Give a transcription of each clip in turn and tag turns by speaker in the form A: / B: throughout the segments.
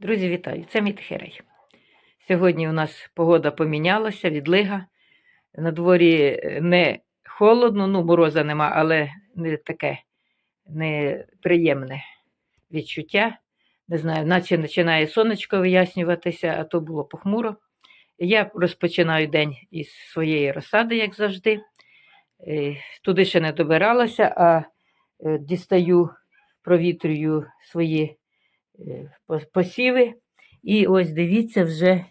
A: Друзі, вітаю! Це мій Тхерей. Сьогодні у нас погода помінялася, відлига. На дворі е, не холодно, ну, мороза нема, але не таке неприємне відчуття. Не знаю, наче починає сонечко вияснюватися, а то було похмуро. Я розпочинаю день із своєї розсади, як завжди. Е, Туди ще не добиралася, а е, дістаю, провітрюю свої посіви. І ось дивіться, вже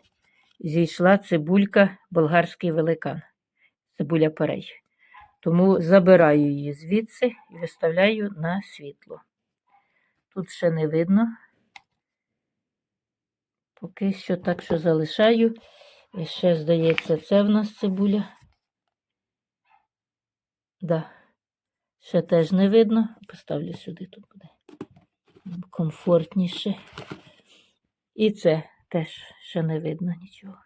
A: зійшла цибулька болгарський великан. Цибуля перей. Тому забираю її звідси і виставляю на світло. Тут ще не видно. Поки що так, що залишаю. І ще, здається, це в нас цибуля. Да. Ще теж не видно. Поставлю сюди, тут буде комфортніше. І це теж ще не видно нічого.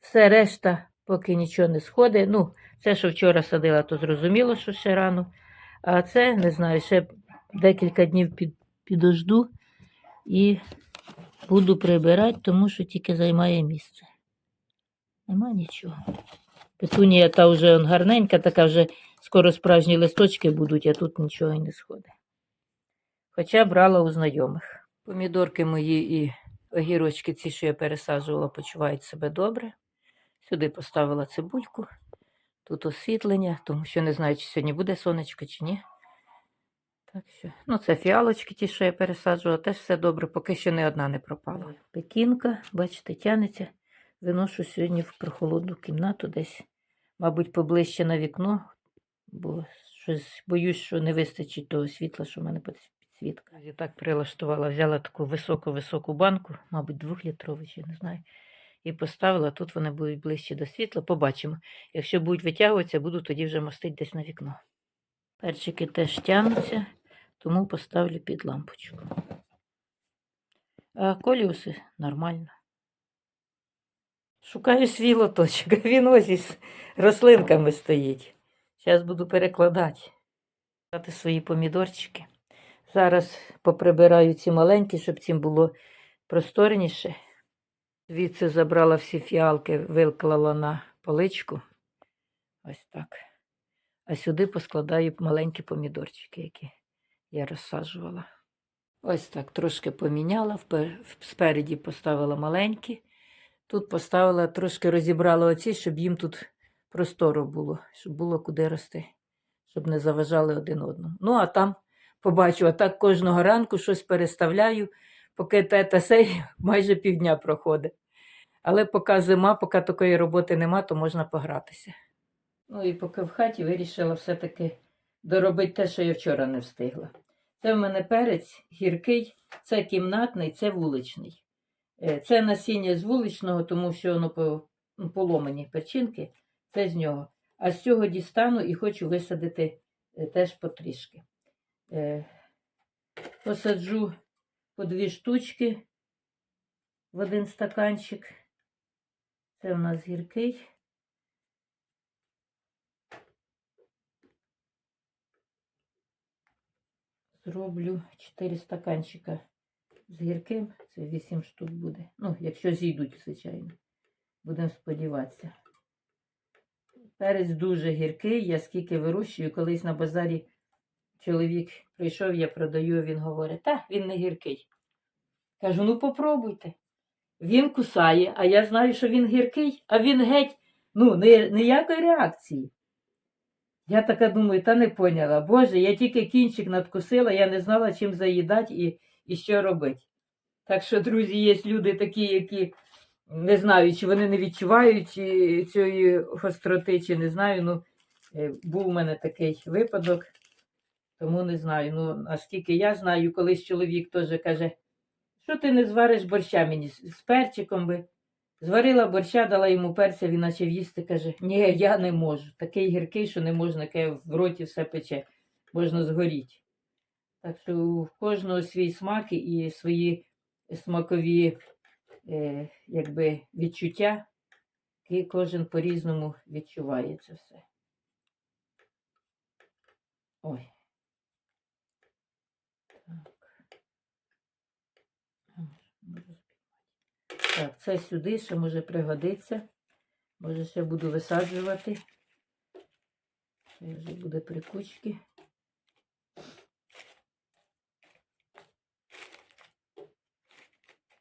A: Все решта, поки нічого не сходить. Ну, це, що вчора садила, то зрозуміло, що ще рано. А це, не знаю, ще декілька днів під, підожду і буду прибирати, тому що тільки займає місце. Нема нічого. Петунія та вже гарненька, така вже скоро справжні листочки будуть, а тут нічого і не сходить. Хоча брала у знайомих. Помідорки мої і огірочки, ці, що я пересаджувала, почувають себе добре. Сюди поставила цибульку. Тут освітлення, тому що не знаю, чи сьогодні буде сонечко, чи ні. Так що, ну, це фіалочки, ті, що я пересаджувала, теж все добре, поки що не одна не пропала. Пекінка, бачите, тянеться. Виношу сьогодні в прохолодну кімнату десь, мабуть, поближче на вікно, бо щось боюсь, що не вистачить того світла, що в мене підсвітка. Я так прилаштувала, взяла таку високу-високу банку, мабуть, двохлітрову, чи не знаю, і поставила. Тут вони будуть ближче до світла. Побачимо. Якщо будуть витягуватися, буду тоді вже мостити десь на вікно. Перчики теж тягнуться, тому поставлю під лампочку. А коліуси нормально. Шукаю свій лоточок, він ось із рослинками стоїть. Зараз буду перекладати. Дати свої помідорчики. Зараз поприбираю ці маленькі, щоб цим було просторніше. Звідси забрала всі фіалки, виклала на поличку. Ось так. А сюди поскладаю маленькі помідорчики, які я розсаджувала. Ось так трошки поміняла, спереді поставила маленькі. Тут поставила, трошки розібрала оці, щоб їм тут просторо було, щоб було куди рости, щоб не заважали один одному. Ну, а там побачу, а так кожного ранку щось переставляю, поки те та сей майже півдня проходить. Але поки зима, поки такої роботи нема, то можна погратися. Ну і поки в хаті вирішила все-таки доробити те, що я вчора не встигла. Це в мене перець гіркий, це кімнатний, це вуличний. Е, Це насіння з вуличного, тому що воно ну, поломані печінки, це з нього. А з цього дістану і хочу висадити е, теж потрішки. Е, Посаджу по дві штучки в один стаканчик. Це у нас гіркий. Зроблю 4 стаканчика з гірким, це 8 штук буде. Ну, якщо зійдуть, звичайно. Будемо сподіватися. Перець дуже гіркий, я скільки вирощую, колись на базарі чоловік прийшов, я продаю, він говорить, та він не гіркий. Кажу, ну попробуйте. Він кусає, а я знаю, що він гіркий, а він геть, ну, ніякої реакції. Я така думаю, та не поняла. Боже, я тільки кінчик надкусила, я не знала, чим заїдати і, і що робити. Так що, друзі, є люди такі, які не знаю, чи вони не відчувають цієї гостроти, чи не знаю. Ну, е, був у мене такий випадок, тому не знаю. Ну, наскільки я знаю, колись чоловік теж каже, що ти не звариш борща мені з перчиком би. Зварила борща, дала йому перця, він почав їсти, каже, ні, я не можу. Такий гіркий, що не можна, каже, в роті все пече, можна згоріти. Так що у кожного свій смак і свої смакові е, якби, відчуття, і кожен по-різному відчуває це все. Ой. Так, це сюди ще може пригодиться. Може, ще буду висаджувати. Це вже буде при кучці.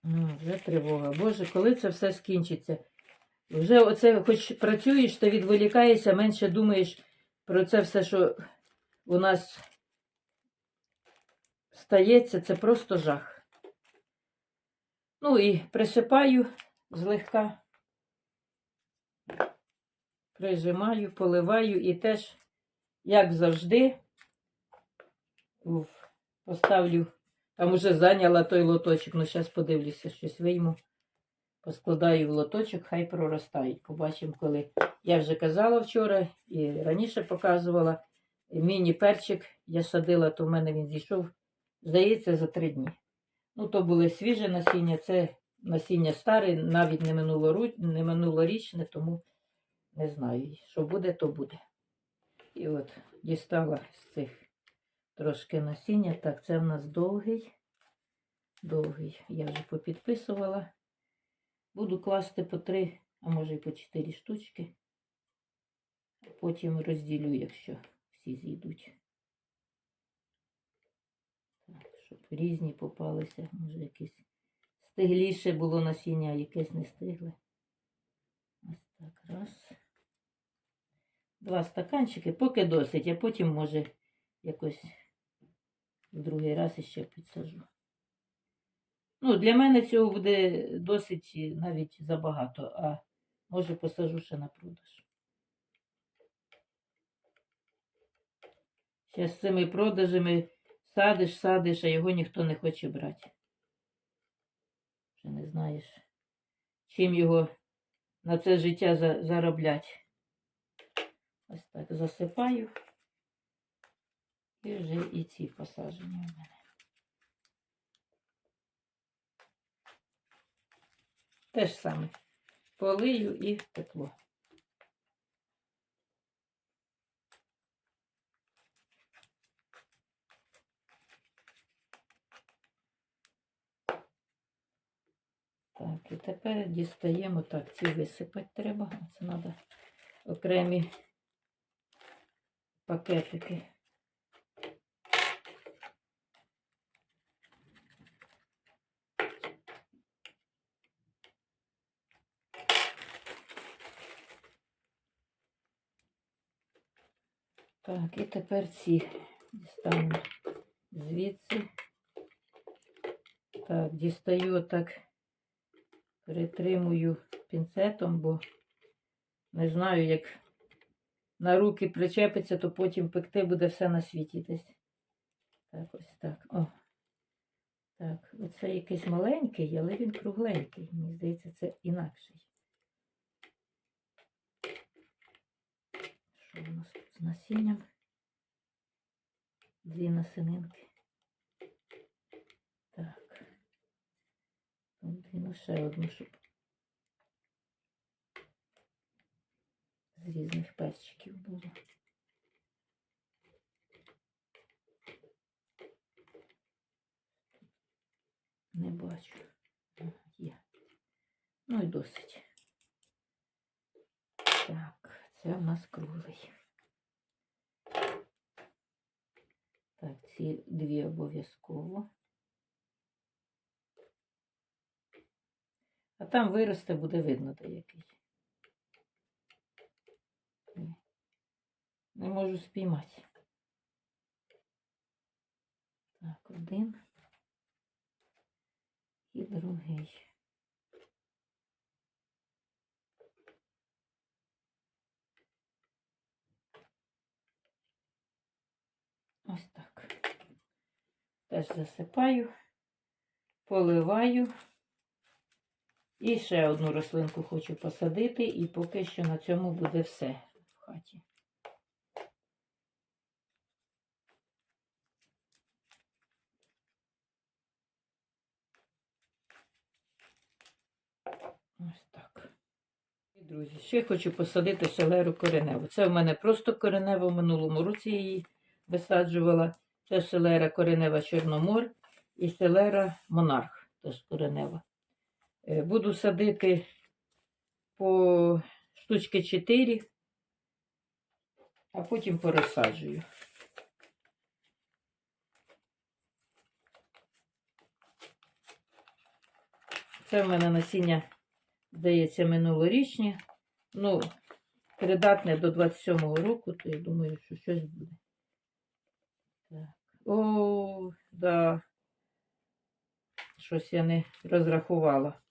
A: Ну, вже тривога. Боже, коли це все скінчиться? Вже оце, хоч працюєш, ти відволікаєшся, менше думаєш про це все, що у нас стається, це просто жах. Ну і присипаю злегка, прижимаю, поливаю і теж, як завжди, поставлю, там уже зайняла той лоточок, ну зараз подивлюся, щось вийму. Поскладаю в лоточок, хай проростають. Побачимо, коли. Я вже казала вчора і раніше показувала. Міні-перчик я садила, то в мене він зійшов, здається, за три дні. Ну, то були свіже насіння, це насіння старе, навіть не, минулорічне, тому не знаю. Що буде, то буде. І от дістала з цих трошки насіння. Так, це в нас довгий. Довгий. Я вже попідписувала. Буду класти по три, а може і по чотири штучки. Потім розділю, якщо всі зійдуть. Так, щоб різні попалися. Може якесь стигліше було насіння, а якесь не стигле. Ось так, раз. Два стаканчики, поки досить, а потім, може, якось в другий раз іще підсажу. Ну, для мене цього буде досить навіть забагато, а може посажу ще на продаж. Ще з цими продажами садиш, садиш, а його ніхто не хоче брати. Вже не знаєш, чим його на це життя за- зароблять. Ось так засипаю. І вже і ці посаджені у мене. Те ж саме. Полию і тепло. Так, і тепер дістаємо так, ці висипати треба. Це треба окремі пакетики. Так, і тепер ці дістану звідси. Так, дістаю отак, притримую пінцетом, бо не знаю, як на руки причепиться, то потім пекти буде все на світі десь. Так, ось так. О. Так, оце якийсь маленький, але він кругленький. Мені здається, це інакший. Що у нас тут з насінням? Дві насининки. Так. Тут дві, ну ще одну, щоб з різних перчиків було. Не бачу. Є. Ну і досить. Так, це в нас круглий. Так, ці дві обов'язково. А там виросте, буде видно де який. Ні. Не можу спіймати. Так, один і другий. Ось так. Теж засипаю, поливаю. І ще одну рослинку хочу посадити, і поки що на цьому буде все в хаті. Ось так. І, друзі, ще хочу посадити селеру кореневу. Це в мене просто коренева в минулому році її висаджувала. Це селера коренева Чорномор і селера Монарх, теж коренева. Е, Буду садити по штучки 4, а потім порозсаджую. Це в мене насіння, здається, минулорічні. Ну, придатне до 27-го року, то я думаю, що щось буде. Так. О, да. Щось я не розрахувала.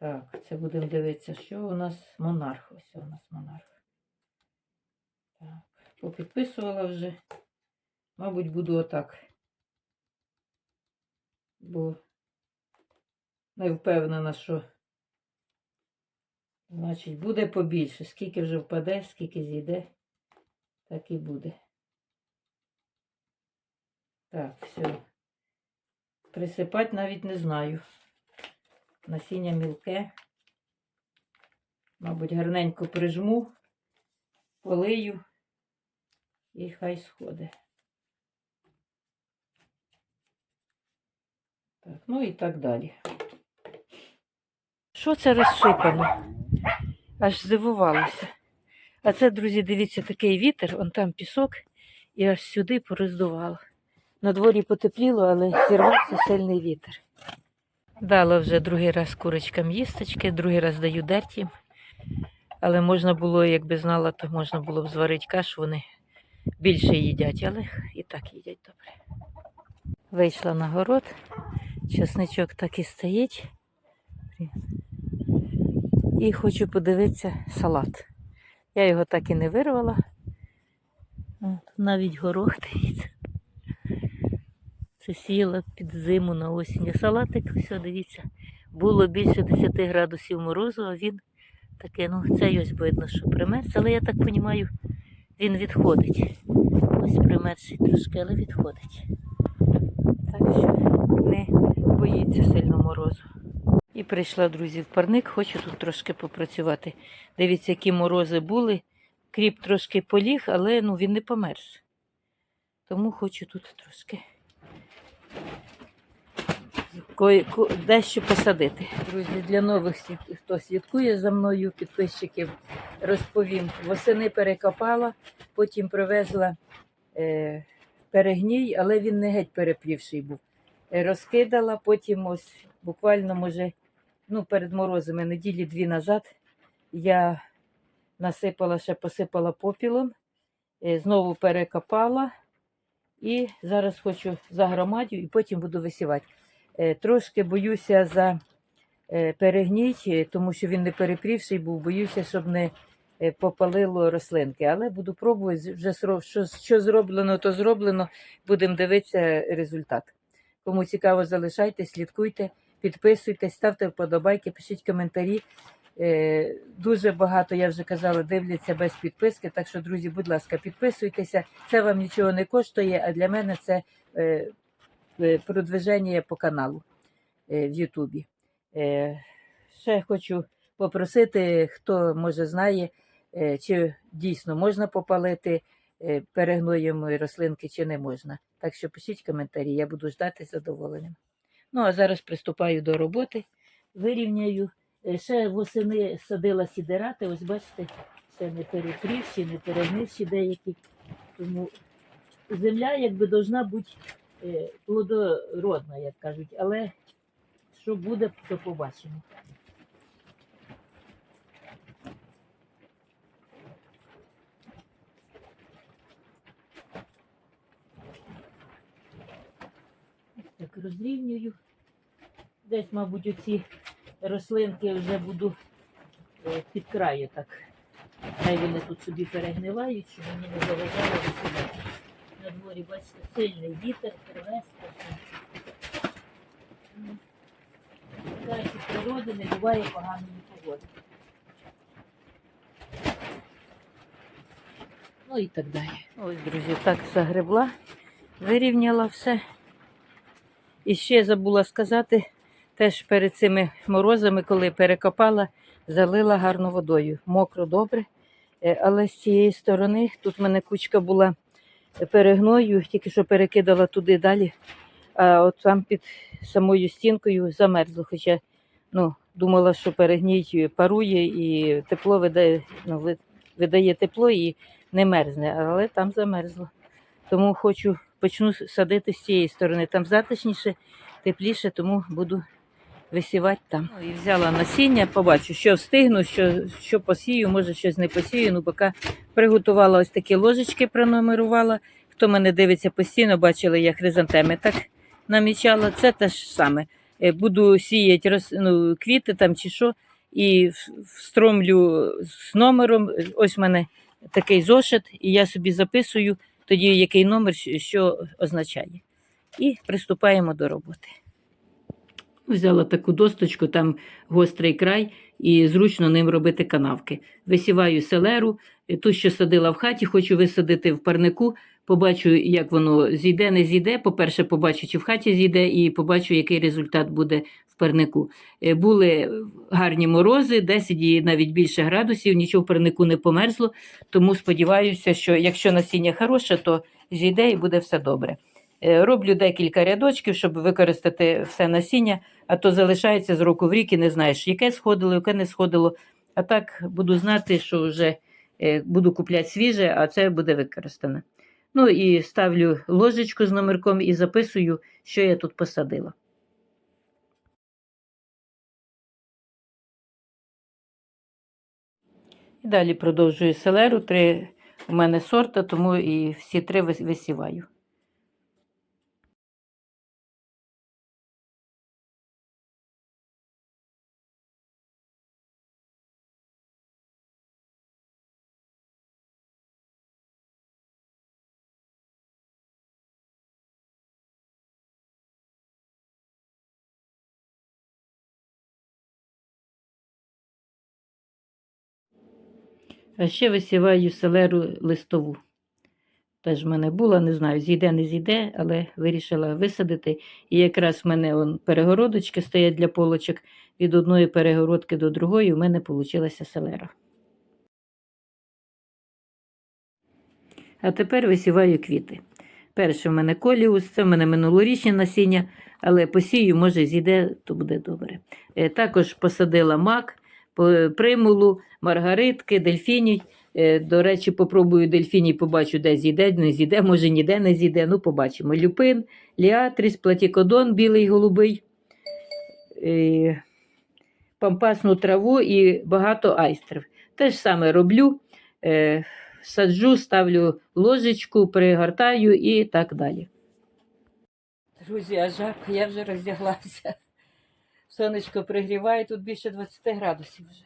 A: Так, це будемо дивитися, що у нас монарх. Ось у нас монарх. Так, попідписувала вже. Мабуть, буду отак. Бо не впевнена, що значить буде побільше. Скільки вже впаде, скільки зійде, так і буде. Так, все. Присипати навіть не знаю. Насіння мілке. Мабуть, гарненько прижму, полию і хай сходить. Так, ну і так далі. Що це розсипано? Аж здивувалася. А це, друзі, дивіться, такий вітер, он там пісок, і аж сюди пороздувало. На дворі потепліло, але зірвався сильний вітер. Дала вже другий раз курочкам їсточки, другий раз даю дерть їм. Але можна було, якби знала, то можна було б зварити кашу, вони більше їдять, але і так їдять добре. Вийшла на город, чесничок так і стоїть. І хочу подивитися салат. Я його так і не вирвала. Навіть горох дивіться. Це сіяла під зиму на осінь. Салатик, все, дивіться, було більше 10 градусів морозу, а він таке, ну, це ось видно, що примерз, але я так розумію, він відходить. Ось примерзший трошки, але відходить. Так що не боїться сильно морозу. І прийшла, друзі, в парник, хочу тут трошки попрацювати. Дивіться, які морози були. Кріп трошки поліг, але ну, він не померз. Тому хочу тут трошки дещо посадити. Друзі, для нових, хто слідкує за мною, підписчиків, розповім. Восени перекопала, потім привезла е, перегній, але він не геть переплівший був. Е, розкидала, потім ось буквально, може, ну, перед морозами, неділі дві назад, я насипала, ще посипала попілом, е, знову перекопала. І зараз хочу загромадю і потім буду висівати. Е, Трошки боюся за е, перегній, е, тому що він не перепрівший був, боюся, щоб не попалило рослинки. Але буду пробувати, вже що, що зроблено, то зроблено. Будемо дивитися результат. Кому цікаво, залишайтесь, слідкуйте, підписуйтесь, ставте вподобайки, пишіть коментарі. Е, Дуже багато, я вже казала, дивляться без підписки. Так що, друзі, будь ласка, підписуйтеся. Це вам нічого не коштує, а для мене це е, е, продвиження по каналу в Ютубі. Ще хочу попросити, хто може знає, чи дійсно можна попалити е, перегноєм рослинки, чи не можна. Так що пишіть коментарі, я буду ждати задоволенням. Ну, а зараз приступаю до роботи, вирівняю. Е, Ще восени садила сідерати, ось бачите, ще не перекрівші, не перегнивші деякі. Тому земля якби должна бути е, плодородна, як кажуть, але що буде, то побачимо. Так розрівнюю. Десь, мабуть, оці рослинки вже буду е, під краю так. Хай вони тут собі перегнивають, щоб мені не заважало висідати. На дворі, бачите, сильний вітер, привести. Кажуть, природи не буває поганої погоди. Ну і так далі. Ось, друзі, так загребла, вирівняла все. І ще забула сказати, теж перед цими морозами, коли перекопала, залила гарно водою. Мокро добре. Е, Але з цієї сторони, тут в мене кучка була перегною, тільки що перекидала туди далі. а от там під самою стінкою замерзло. Хоча ну, думала, що перегній парує і тепло видає, ну, видає тепло і не мерзне, але там замерзло. Тому хочу почну садити з цієї сторони. Там затишніше, тепліше, тому буду висівати там. Ну, і взяла насіння, побачу, що встигну, що, що посію, може щось не посію. Ну, поки приготувала ось такі ложечки, пронумерувала. Хто мене дивиться постійно, бачили, я хризантеми так намічала. Це те ж саме. Е, Буду сіяти роз, ну, квіти там чи що, і встромлю з номером. Ось в мене такий зошит, і я собі записую тоді, який номер що- що означає. І приступаємо до роботи. Взяла таку досточку, там гострий край, і зручно ним робити канавки. Висіваю селеру, ту, що садила в хаті, хочу висадити в парнику. Побачу, як воно зійде, не зійде. По-перше, побачу, чи в хаті зійде, і побачу, який результат буде в парнику. Е, Були гарні морози, 10 і навіть більше градусів, нічого в парнику не померзло. Тому сподіваюся, що якщо насіння хороше, то зійде і буде все добре. Е, Роблю декілька рядочків, щоб використати все насіння, а то залишається з року в рік і не знаєш, яке сходило, яке не сходило. А так буду знати, що вже е, буду купляти свіже, а це буде використане. Ну і ставлю ложечку з номерком і записую, що я тут посадила. І далі продовжую селеру. Три у мене сорта, тому і всі три висіваю. А ще висіваю селеру листову. Теж в мене була, не знаю, зійде, не зійде, але вирішила висадити. І якраз в мене он, перегородочки стоять для полочок. Від одної перегородки до другої в мене вийшла селера. А тепер висіваю квіти. Перше в мене коліус, це в мене минулорічні насіння, але посію, може, зійде, то буде добре. Е, Також посадила мак, примулу, маргаритки, дельфіній. Е, До речі, попробую дельфіній, побачу, де зійде, не зійде, може ніде не зійде. Ну, побачимо. Люпин, ліатріс, платікодон білий, голубий, е, пампасну траву і багато айстрів. Те ж саме роблю. Е, Саджу, ставлю ложечку, пригортаю і так далі. Друзі, а жарко, я вже роздяглася. Сонечко пригріває, тут більше 20 градусів вже.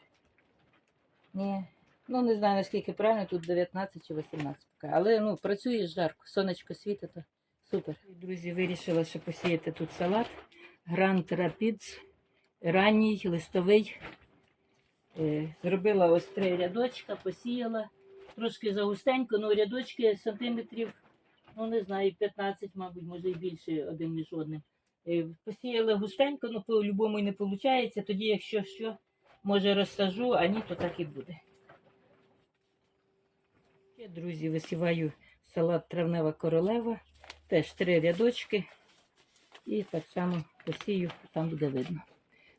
A: Ні. Ну, не знаю, наскільки правильно, тут 19 чи 18 поки. Але ну, працює жарко, сонечко світить, то супер. Друзі, вирішила, що посіяти тут салат. Грант Рапідс, ранній, листовий. Е, Зробила ось три рядочка, посіяла. Трошки загустенько, ну рядочки сантиметрів, ну не знаю, 15, мабуть, може і більше один між одним. Е, Посіяла густенько, ну по-любому і не виходить. Тоді, якщо що, може розсажу, а ні, то так і буде. Ще, друзі, висіваю салат травнева королева. Теж три рядочки. І так само посію, там буде видно.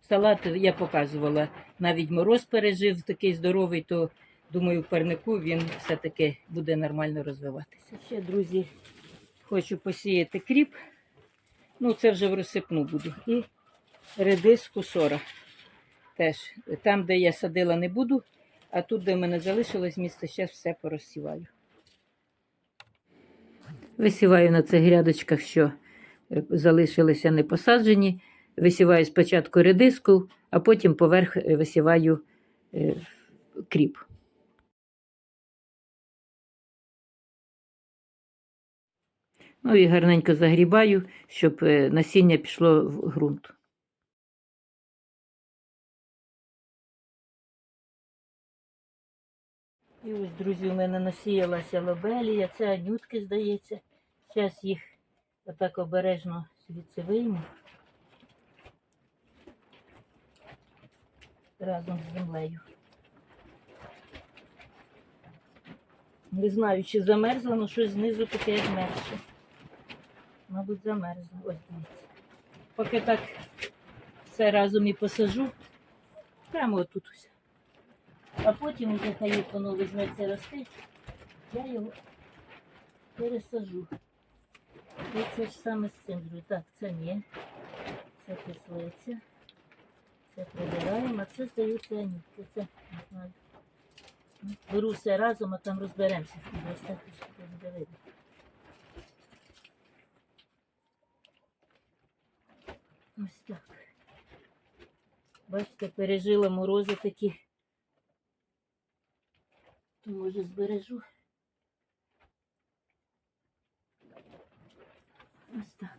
A: Салат я показувала, навіть мороз пережив такий здоровий, то думаю, в парнику він все-таки буде нормально розвиватися. Ще, друзі, хочу посіяти кріп. Ну, це вже в розсипну буду. І редиску сора. Теж там, де я садила, не буду, а тут, де в мене залишилось місце, ще все порозсіваю. Висіваю на цих грядочках, що е, залишилися не посаджені. Висіваю спочатку редиску, а потім поверх е, висіваю е, кріп. Ну і гарненько загрібаю, щоб е, насіння пішло в ґрунт. І ось, друзі, у мене насіялася лобелія, це анютки, здається. Зараз їх отак обережно звідси вийму. Разом з землею. Не знаю, чи замерзла, але щось знизу таке як мерше. Мабуть, замерзла. Ось дивіться. Поки так все разом і посажу, прямо отут усе. А потім вже хай воно візьметься рости, я його пересажу. І це ж саме з цим зроблю. Так, це ні. Це кислиця. Це прибираємо, а це здається анютки. Це не знаю. Беру все разом, а там розберемося. Ось так що буде. Ось так. Бачите, пережила морози такі. То може збережу. Ось так.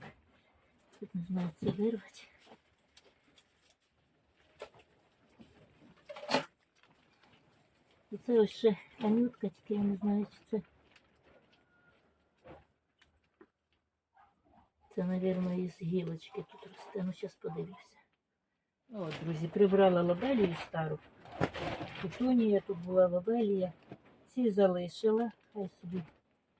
A: Тут не знаю, це вирвати. І це ось ще анютка, тільки я не знаю, чи це. Це, мабуть, із гілочки тут росте. Ну, зараз подивлюся. О, друзі, прибрала лобелію стару. Петунія, тут була лобелія. Ці залишила. Хай собі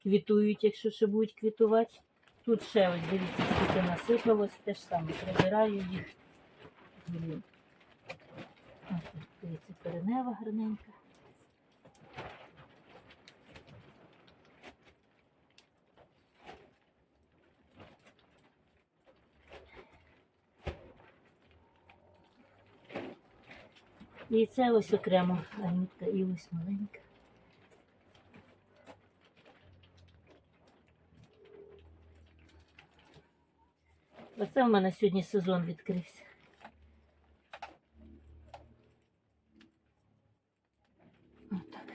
A: квітують, якщо ще будуть квітувати. Тут ще ось дивіться, скільки насипалось, те ж саме прибираю їх. Дивіться, коренева гарненька. І це ось окремо анютка і ось маленька. Оце в мене сьогодні сезон відкрився. Отак.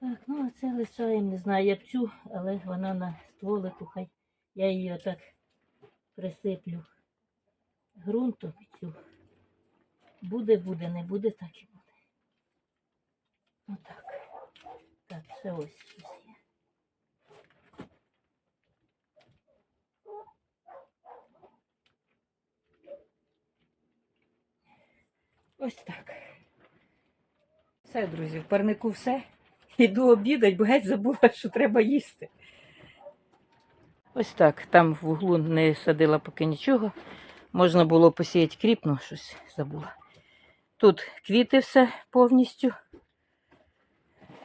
A: Так, ну а це лишаємо, не знаю, як цю, але вона на стволику, хай я її отак присиплю ґрунтом цю. Буде, буде, не буде, так і буде. Отак. Так, ще ось щось є. Ось так. Все, друзі, в парнику все. Йду обідати, бо геть забула, що треба їсти. Ось так. Там в углу не садила поки нічого. Можна було посіяти кріп, ну щось забула. Тут квіти все повністю.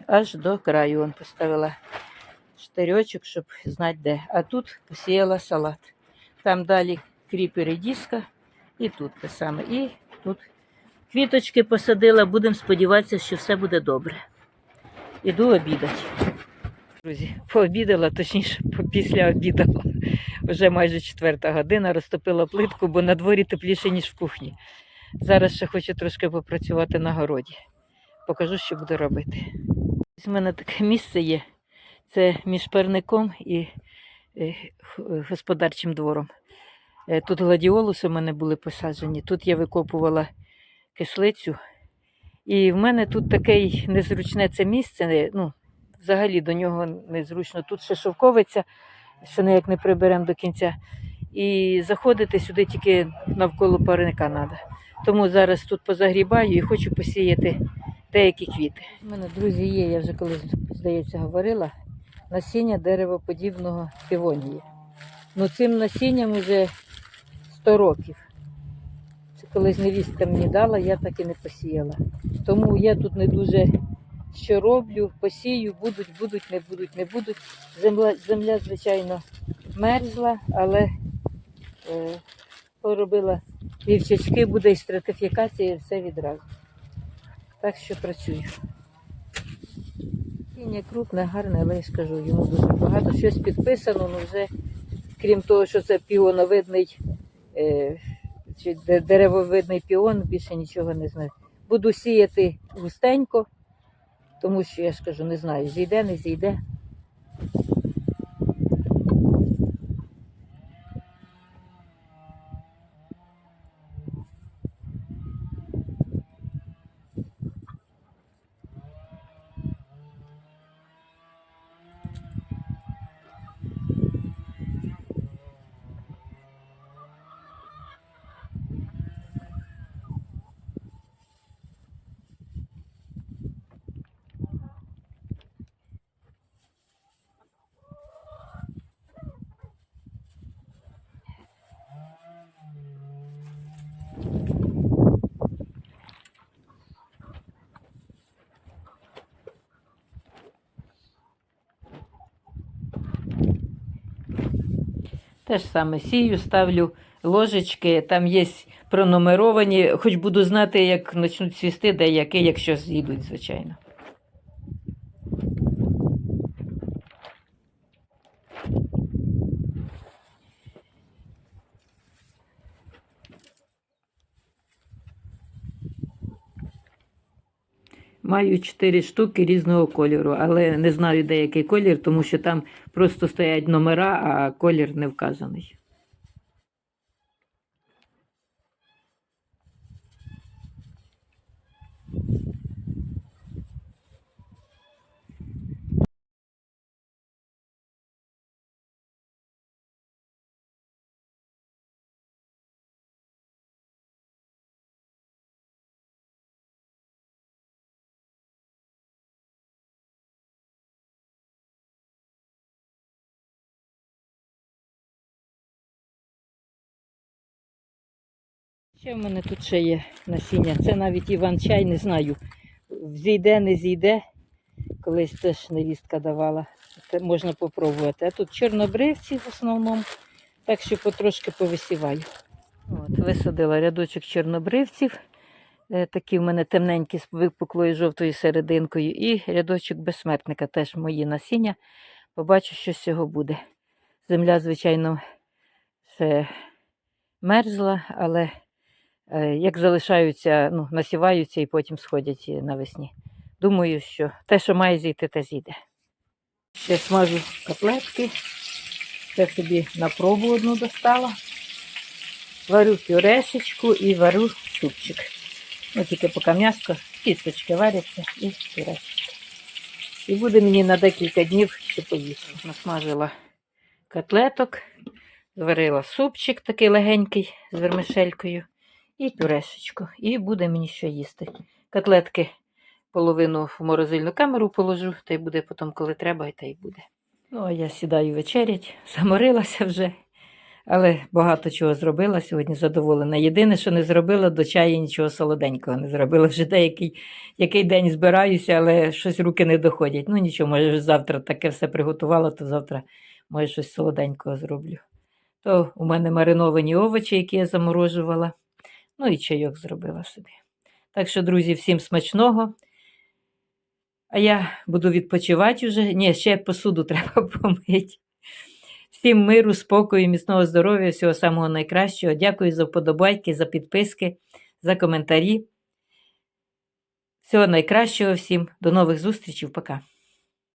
A: Аж до краю он поставила штирьочок, щоб знати де. А тут посіяла салат. Там далі кріп і редіска. І тут те саме. І тут квіточки посадила. Будемо сподіватися, що все буде добре. Іду обідати. Друзі, пообідала, точніше, після обідала. Вже майже четверта година, розтопила плитку, бо на дворі тепліше, ніж в кухні. Зараз ще хочу трошки попрацювати на городі. Покажу, що буду робити. У мене таке місце є. Це між парником і е, господарчим двором. Е, Тут гладіолуси у мене були посаджені. Тут я викопувала кислицю. І в мене тут таке незручне це місце. Ну, взагалі до нього незручно. Тут ще шовковиця, що ніяк не приберемо до кінця. І заходити сюди тільки навколо парника треба. Тому зараз тут позагрібаю і хочу посіяти деякі квіти. У мене, друзі, є, я вже колись, здається, говорила, насіння деревоподібного півонії. Ну цим насінням вже 100 років. Колись невістка мені дала, я так і не посіяла. Тому я тут не дуже що роблю, посію, будуть, будуть, не будуть, не будуть. Земля, земля звичайно, мерзла, але е, поробила вівчачки, буде і стратифікація, і все відразу. Так що працюю. Кіння крупне, гарне, але я скажу, йому дуже багато. Щось підписано, ну вже, крім того, що це піоновидний е, чи деревовидний піон, більше нічого не знаю. Буду сіяти густенько, тому що я ж кажу, не знаю, зійде, не зійде. Те ж саме сію, ставлю ложечки, там є пронумеровані, хоч буду знати, як почнуть свісти, де які, якщо з'їдуть, звичайно. Маю чотири штуки різного кольору, але не знаю, де який колір, тому що там просто стоять номера, а колір не вказаний. Ще в мене тут ще є насіння. Це навіть іван-чай, не знаю. Зійде, не зійде. Колись теж невістка давала. Це можна попробувати. А тут чорнобривці в основному, так що потрошки повисіваю. От, висадила рядочок чорнобривців. Е, Такі в мене темненькі з випуклою жовтою серединкою. І рядочок безсмертника, теж мої насіння. Побачу, що з цього буде. Земля, звичайно, ще мерзла, але як залишаються, ну, насіваються і потім сходять е, навесні. Думаю, що те, що має зійти, те зійде. Ще смажу котлетки. Це собі на пробу одну достала. Варю пюрешечку і варю супчик. Ну, тільки поки м'яско, кісточки варяться і пюрешечка. І буде мені на декілька днів ще поїсти. Насмажила котлеток, зварила супчик такий легенький з вермишелькою і пюрешечку. І буде мені що їсти. Котлетки половину в морозильну камеру положу, та й буде потім, коли треба, і та й буде. Ну, а я сідаю вечерять, заморилася вже, але багато чого зробила сьогодні, задоволена. Єдине, що не зробила, до чаю нічого солоденького не зробила. Вже деякий який день збираюся, але щось руки не доходять. Ну нічого, може, завтра таке все приготувала, то завтра, може, щось солоденького зроблю. То у мене мариновані овочі, які я заморожувала. Ну і чайок зробила собі. Так що, друзі, всім смачного. А я буду відпочивати вже. Ні, ще посуду треба помити. Всім миру, спокою, міцного здоров'я, всього самого найкращого. Дякую за вподобайки, за підписки, за коментарі. Всього найкращого всім. До нових зустрічей. Пока.